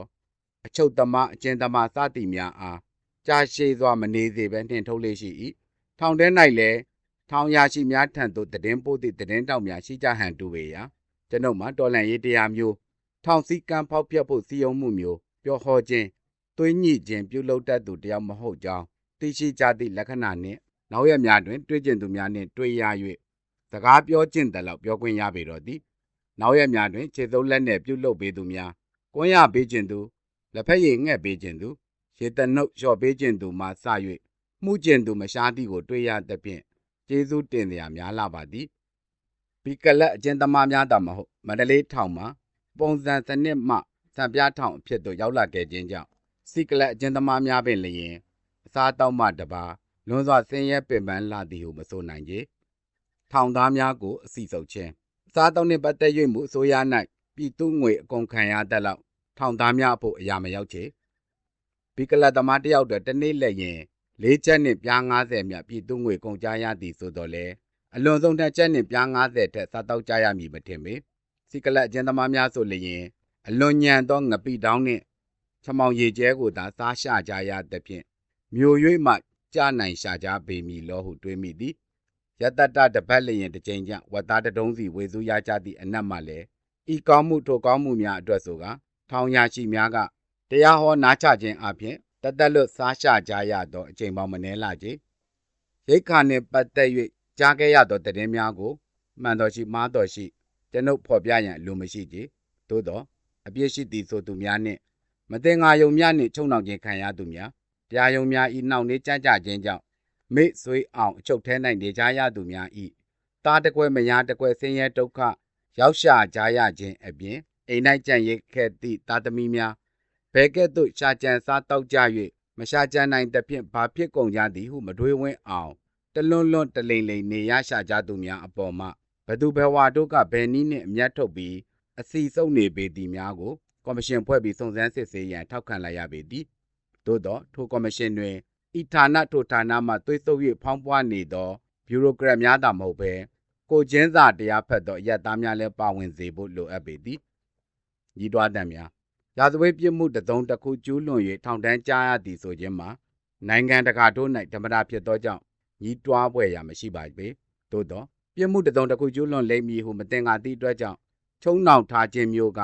အချုပ်သမားအကျဉ်သမားစသည်များအားကြာရှည်စွာမနေစေဘဲနှင်ထုတ်လေးရှိ၏ထောင်ထဲ၌လည်းထောင်ရရှိများထံသို့တည်င်းပို့သည့်တည်င်းတောက်များရှိကြဟန်တူပေရာကျွန်ုပ်မှာတော်လန်ရေးတရားမျိုးထောင်စည်းကမ်းဖောက်ဖျက်ဖို့စီယုံမှုမျိုးပြောဟောခြင်းသွေးညှိခြင်းပြုလုပ်တတ်သူတယောက်မဟုတ်ကြောင်းသိရှိကြသည့်လက္ခဏာနှင့်နောက်ရက်များတွင် တွေ့ကျင်သူများနှင့်တွေ့ရ၍စကားပြောကျင့်တယ်လို့ပြောခွင့်ရပေတော့သည် နောက်ရက်များတွင်ခြေစုပ်လက်နှင့်ပြုလုပ်ပေးသူများကွန်းရပေးခြင်းသူလက်ဖက်ရည်ငှက်ပေးခြင်းသူရေတနုတ်လျှော့ပေးခြင်းသူမှစ၍မှုကျင်သူမရှားသည်ကိုတွေ့ရသဖြင့်ကျေးဇူးတင်စရာများလာပါသည်ဘီကလက်အကျဉ်သမားများသာမဟုတ်မန္တလေးထောင်မှာပုံစံစနစ်မှစံပြထောင်အဖြစ်သို့ရောက်လာခဲ့ခြင်းကြောင့်စီကလက်အကျဉ်သမားများပင်လျင်အစားတောက်မှတပါလွန်စွာဆင်းရဲပင်ပန်းလာသည်ဟုမဆိုနိုင်ကြထောင်သားများကိုအစီဆုပ်ခြင်းအ စားတောက်နှင့်ပတ်သက်၍မူအစိုးရ၌ပြည်သူငွေအကုန်ခံရတတ်လောက်ထောင်သားများအဖို့အရာမရောက်ချေဘီကလတ်သမားတယောက်တည်းတနေ့လက်ရင်လေးချက်နှင့်ပြား90မြတ်ပြည်သူငွေကုန်ကြရသည်ဆိုတော့လေအလွန်ဆုံးတစ်ချက်နှင့်ပြား90ထက်စားတောက်ကြရမည်မထင်ပေစီကလတ်အကျဉ်သမားများဆိုလျင်အလွန်ညံသောငပိတောင်းနှင့်ချမောင်ရည်ကျဲကိုသာစားရှာကြရသဖြင့်မျိုး၍မှကြနိုင်ရှာကြပေမည်လောဟုတွေးမိသည် ယတတတပတ်လျင်တစ်ကြိမ်ကြဝတ်သားတတုံးစီဝေစုရကြသည့်အနက်မှလည်းဤကောင်းမှုထိုကောင်းမှုများအတွက်ဆိုကထောင်ရရှိများကတရားဟောနားချခြင်းအပြင်တသက်လွတ်စားရှာကြရသောအချိန်ပေါင်းမနှဲလာကြရိတ်ခါနှင့်ပတ်သက်၍ကြားခဲ့ရသောတည်င်းများကိုမှန်တော်ရှိမှားတော်ရှိကျွန်ုပ်ဖော်ပြရန်အလိုမရှိကြသို့သောအပြစ်ရှိသည်ဆိုသူများနှင့်မတင်ငါယုံများနှင့်ချုံနှောင်ခြင်းခံရသူများတရားယုံများဤနှောင့်နှေးကြကြခြင်းကြောင့် မိတ်ဆွေအောင်အချုပ်ထဲ၌နေကြရသူများဤတားတကွဲမယားတကွဲဆင်းရဲဒုက္ခရောက်ရှာကြရခြင်းအပြင်အိမ်၌ကြံ့ရိတ်ခဲ့သည့်တာသမီများဘဲကဲ့သို့ရှာကြံစားတောက်ကြ၍မရှာကြံနိုင်သဖြင့်ဘာဖြစ်ကုန်ကြသည်ဟုမတွေးဝင်းအောင်တလွန်းလွန်းတလိန်လိန်နေရရှာကြသူများအပေါ်မှဘသူဘဝတို့ကဘယ်နည်းနှင့်အမျက်ထုတ်ပြီးအစီစုပ်နေပေသည်များကိုကော်မရှင်ဖွဲ့ပြီးစုံစမ်းစစ်ဆေးရန်ထောက်ခံလိုက်ရပေသည်သို့သောထိုကော်မရှင်တွင် ဤဌာနထိုဌာနမှသွေးဆုပ်၍ဖောင်းပွားနေသောဘျူရိုကရက်များသာမဟုတ်ဘဲကိုချင်းစာတရားဖက်သောရက်သားများလည်းပါဝင်စေဖို့လိုအပ်ပေသည်ညီတွားတံများရာဇဝတ်ပြစ်မှုတစုံတစ်ခုကျူးလွန်၍ထောင်တန်းကြားရသည်ဆိုခြင်းမှာနိုင်ငံတကာတို့၌ဓမ္မတာဖြစ်သောကြောင့်ညီတွားပွဲရာမရှိပါပေသို့သောပြစ်မှုတစုံတစ်ခုကျူးလွန်လိမ့်မည်ဟုမတင်ငါသည့်အတွက်ကြောင့်ချုံနှောင်ထားခြင်းမျိုးက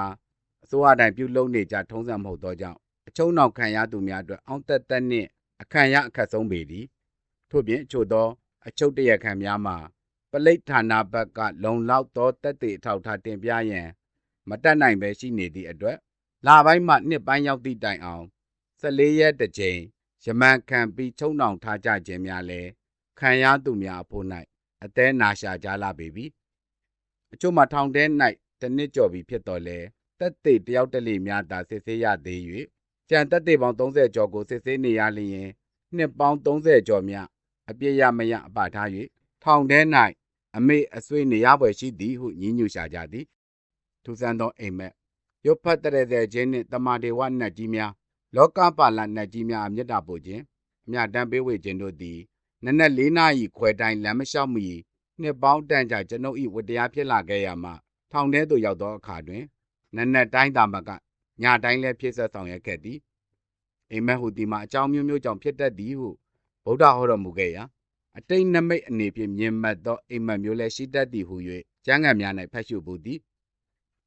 အစိုးရတိုင်းပြုလုပ်နေကြထုံးစံမဟုတ်သောကြောင့်အချုံနှောင်ခံရသူများအတွက်အောင့်တက်တက်နှင့် အခန့်ရအခက်ဆုံးပေသည်ထို့ပြင်အချို့သောအချုပ်တရခံများမှာပလိတ်ဌာနဘက်ကလုံလောက်သောတက်သေးအထောက်ထားတင်ပြရန်မတက်နိုင်ပဲရှိနေသည့်အတွက်လပိုင်းမှနှစ်ပိုင်းရောက်သည့်တိုင်အောင်14ရက်တစ်ကြိမ်ရမန်ခံပြီးချုံနှောင်ထားကြခြင်းများလည်းခံရသူများအဖို့၌အသေးနာရှာကြလာပေပြီအချို့မှာထောင်ထဲ၌တနစ်ကျော်ပြီးဖြစ်တော်လဲတက်သေးတယောက်တလေများသာစစ်ဆေးရသေး၍ ကြံတက်သေးပေါင်း30ကျော်ကိုစစ်ဆေးနေရလျင်နှစ်ပေါင်း30ကျော်မြအပြည့်ရမရအပထား၍ထောင်ထဲ၌အမေအဆွေနေရပွဲရှိသည်ဟုညည်းညူရှာကြသည်ထူဆန်းသောအိမ်မက်ရုပ်ဖတ်တရတဲ့ခြင်းနှင့်တမာဒေဝနတ်ကြီးများလောကပါလနတ်ကြီးများအမြတ်တာပို့ခြင်းအမြတ်တမ်းပေးဝေခြင်းတို့သည်နနက်၄နာရီခွဲတိုင်းလမ်းမလျှောက်မီနှစ်ပေါင်းတန်ကြာကျွန်ုပ်၏ဝတရားဖြစ်လာခဲ့ရမှထောင်ထဲသို့ရောက်သောအခါတွင်နနက်တိုင်းသာမက ညတိုင်းလည်းဖြစ်ဆက်ဆောင်ရွက်ခဲ့သည်အိမ်မက်ဟူသည်မှာအကြောင်းမျိုးမျိုးကြောင့်ဖြစ်တတ်သည်ဟုဗုဒ္ဓဟောတော်မူခဲ့ရာအတိတ်နမိတ်အနေဖြင့်မြင်မှတ်သောအိမ်မက်မျိုးလည်းရှိတတ်သည်ဟု၍ကျမ်းဂန်များ၌ဖတ်ရှုပူသည်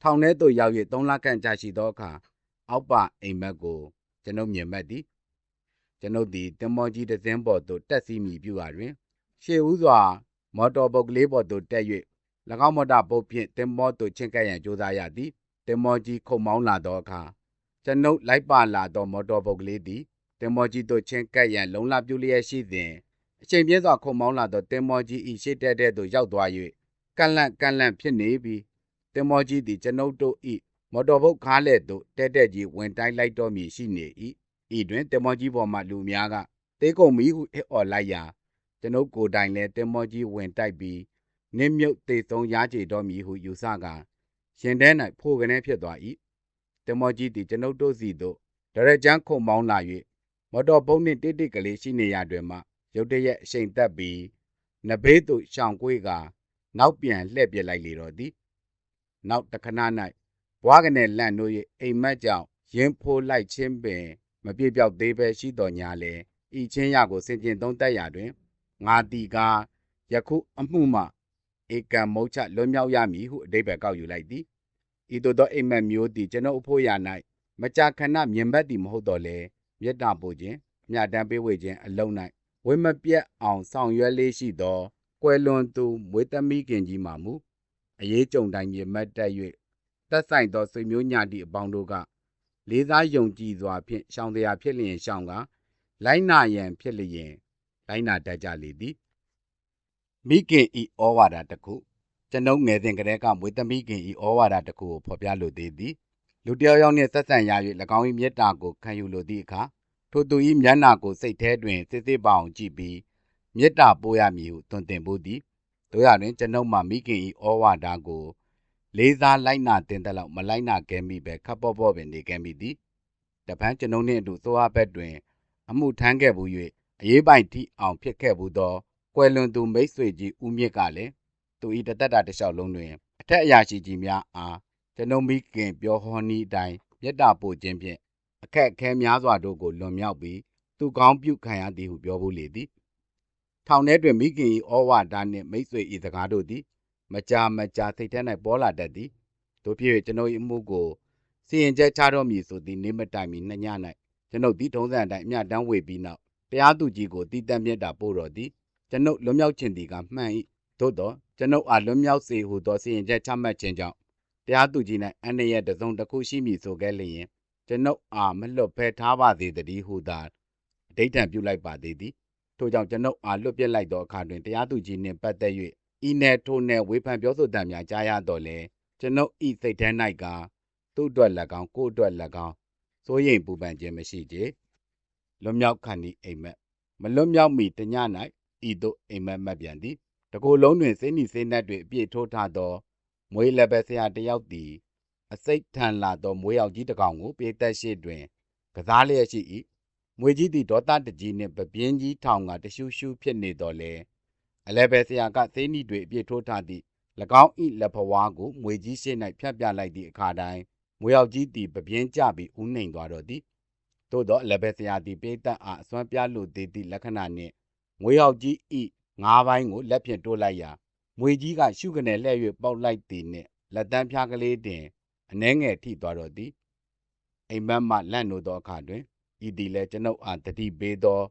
ထောင်ထဲသို့ရောက်၍သုံးလခန့်ကြာရှိသောအခါအောက်ပါအိမ်မက်ကိုကျွန်ုပ်မြင်မှတ်သည်ကျွန်ုပ်သည်တင်မောကြီးတစ်စင်းပေါ်သို့တက်စီးမိပြုရာတွင်ရှေ့ဦးစွာမော်တော်ဘုတ်ကလေးပေါ်သို့တက်၍၎င်းမော်တော်ဘုတ်ဖြင့်တင်မောသို့ချင့်ကပ်ရန်ကြိုးစားရသည် တင်မောကြီးခုံမောင်းလာသောအခါကျွန်ုပ်လိုက်ပါလာသောမော်တော်ဘုတ်ကလေးသည်တင်မောကြီးသို့ချင့်ကပ်ရန်လုံလပြူလျက်ရှိစဉ်အချိန်ပြည့်စွာခုံမောင်းလာသောတင်မောကြီး၏ရှေ့တက်တဲ့သို့ရောက်သွား၍ကန့်လန့်ကန့်လန့်ဖြစ်နေပြီးတင်မောကြီးသည်ကျွန်ုပ်တို့၏မော်တော်ဘုတ်ကားလက်သို့တက်တက်ကြီးဝင်တိုင်းလိုက်တော်မူရှိနေ၏ဤတွင်တင်မောကြီးပေါ်မှလူများကတေးကုန်မီဟုအအော်လိုက်ရာကျွန်ုပ်ကိုယ်တိုင်လည်းတင်မောကြီးဝင်တိုက်ပြီးနင်းမြုပ်တေဆုံးရားချေတော်မူဟုယူဆကာ ရှင်တဲ၌ဖိုကနေဖြစ်သွား၏တင်မောကြီးသည်ကျွန်ုပ်တို့စီသို့ဒရကြမ်းခုံမောင်းလာ၍မော်တော်ဘုံနှင့်တိတ်တိတ်ကလေးရှိနေရတွင်မှရုတ်တရက်အရှိန်သက်ပြီးနဘေးသို့ရှောင်ကွေးကာနောက်ပြန်လှည့်ပြလိုက်လေတော့သည်နောက်တခဏ၌ဘွားကနေလန့်တို့၏အိမ်မက်ကြောင့်ရင်ဖိုးလိုက်ခြင်းပင်မပြေပြောက်သေးပဲရှိတော်ညာလေဤချင်းရကိုစင်ကျင်သုံးသက်ရာတွင်ငါတီကားယခုအမှုမှ ဧကံမုတ်ချလွန်မြောက်ရမည်ဟုအတိပ္ပယ်ကောက်ယူလိုက်သည်ဤသို့သောအိမ်မက်မျိုးသည်ကျွန်ုပ်အဖို့ရာ၌မကြာခဏမြင်ဘတ်သည်မဟုတ်တော့လေမေတ္တာပို့ခြင်းအမြတ်တမ်းပေးဝေခြင်းအလုံး၌ဝိမပြတ်အောင်ဆောင်ရွက်လေးရှိသောကွယ်လွန်သူမွေးသမီးခင်ကြီးမှမူအရေးကြုံတိုင်းမြင်မတ်တက်၍သက်ဆိုင်သောဆွေမျိုးညာတိအပေါင်းတို့ကလေးစားယုံကြည်စွာဖြင့်ရှောင်တရားဖြစ်လျင်ရှောင်ကလိုင်းနာရန်ဖြစ်လျင်လိုင်းနာတတ်ကြလေသည် မိခင်ဤဩဝါဒတစ်ခုကျွန်ုပ်ငယ်စဉ်ကတည်းကမွေးသမီးခင်ဤဩဝါဒတစ်ခုကိုဖော်ပြလိုသေးသည်လူတစ်ယောက်ယောက်နှင့်ဆက်ဆံရ၍၎င်း၏မေတ္တာကိုခံယူလိုသည့်အခါထိုသူ၏မျက်နှာကိုစိတ်ထဲတွင်စစ်စစ်ပအောင်ကြည့်ပြီးမေတ္တာပို့ရမည်ဟုသွန်သင်ဖို့သည်တို့ရတွင်ကျွန်ုပ်မှမိခင်ဤဩဝါဒကိုလေးစားလိုက်နာတင်တဲ့လောက်မလိုက်နာခဲ့မိပဲခပ်ပေါ့ပေါ့ပင်နေခဲ့မိသည်တပန်းကျွန်ုပ်နှင့်အတူသွားဘက်တွင် အမှုထမ်းခဲ့ဘူး၍အရေးပိုင်ထိအောင်ဖြစ်ခဲ့ဘူးသော ကွယ်လွန်သူမိတ်ဆွေကြီးဦးမြင့်ကလည်းသူဤတသက်တာတစ်လျှောက်လုံးတွင်အထက်အရာရှိကြီးများအားကျွန်ုပ်မိခင်ပြောဟောနည်းအတိုင်းမေတ္တာပို့ခြင်းဖြင့်အခက်အခဲများစွာတို့ကိုလွန်မြောက်ပြီးသူကောင်းပြုခံရသည်ဟုပြောဖို့လေသည်ထောင်ထဲတွင်မိခင်၏ဩဝါဒနှင့်မိတ်ဆွေ၏စကားတို့သည် မကြာမကြာစိတ်ထဲ၌ပေါ်လာတတ်သည်တို့ဖြစ်၍ကျွန်ုပ်၏အမှုကိုစီရင်ချက်ချတော်မူဆိုသည်နေမတိုင်မီနှစ်ည၌ကျွန်ုပ်သည်ထုံးစံအတိုင်းအမျှတမ်းဝေပြီးနောက်တရားသူကြီးကိုတည်တံ့မြတ်တာပို့တော်သည် ကျွန်ုပ်လွတ်မြောက်ခြင်းသည်ကမှန်၏သို့သောကျွန်ုပ်အားလွတ်မြောက်စေဟုသောစီရင်ချက်ချမှတ်ခြင်းကြောင့်တရားသူကြီး၌အန္တရာယ်တစ်စုံတစ်ခုရှိမည်ဆိုခဲ့လျင်ကျွန်ုပ်အားမလွတ်ဖဲထားပါသေးတည်းဟုသာအဋိဋ္ဌံပြုလိုက်ပါသေးသည်ထို့ကြောင့်ကျွန်ုပ်အားလွတ်ပြစ်လိုက်သောအခါတွင်တရားသူကြီးနှင့်ပတ်သက်၍ဤနယ်ထိုနယ်ဝေဖန်ပြောဆိုတမ်းများကြားရတော့လေကျွန်ုပ်ဤစိတ်ထဲ၌ကသူ့အတွက်၎င်းကိုယ့်အတွက်၎င်းစိုးရိမ်ပူပန်ခြင်းမရှိကြလွတ်မြောက်ခံသည့်အိမ်မက်မလွတ်မြောက်မီတည၌ ဤသို့အိမ်မက်မက်ပြန်သည်တကိုယ်လုံးတွင်စိနီစိနက်တွေအပြည့်ထိုးထားသောမွေးလက်ပဲဆရာတယောက်သည်အစိတ်ထန်လာသောမွေးရောက်ကြီးတစ်ကောင်ကိုပြေးသက်ရှိတွင်ကစားလျက်ရှိ၏မွေကြီးသည်ဒေါသတကြီးနှင့်ပပြင်းကြီးထောင်ကတရှူးရှူးဖြစ်နေတော်လဲအလဲပဲဆရာကသိနီတွေအပြည့်ထိုးထားသည့်၎င်း၏လက်ဖွားကိုမွေကြီးရှိ၌ဖြတ်ပြလိုက်သည့်အခါတိုင်းမွေရောက်ကြီးသည်ပပြင်းကျပြီးဥနှိမ်သွားတော့သည်သို့သောအလဲပဲဆရာသည်ပိတ်သက်အားအစွမ်းပြလိုသေးသည့်လက္ခဏာနှင့် မွေရောက်ကြီး၏ငါးပိုင်းကိုလက်ဖြင့်တိုးလိုက်ရာမွေကြီးကရှုကနေလှဲ့၍ပေါက်လိုက်သည်နှင့်လက်တန်းဖြားကလေးတင်အနှဲငယ်ထိသွားတော့သည်အိမ်မက်မှလန့်နိုးသောအခါတွင်ဤသည်လည်းကျွန်ုပ်အားတတိပေးသော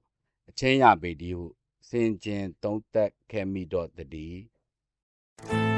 အချင်းရပေသည်ဟုစင်ကျင်သုံးသက်ခဲ့မိတော့တည်း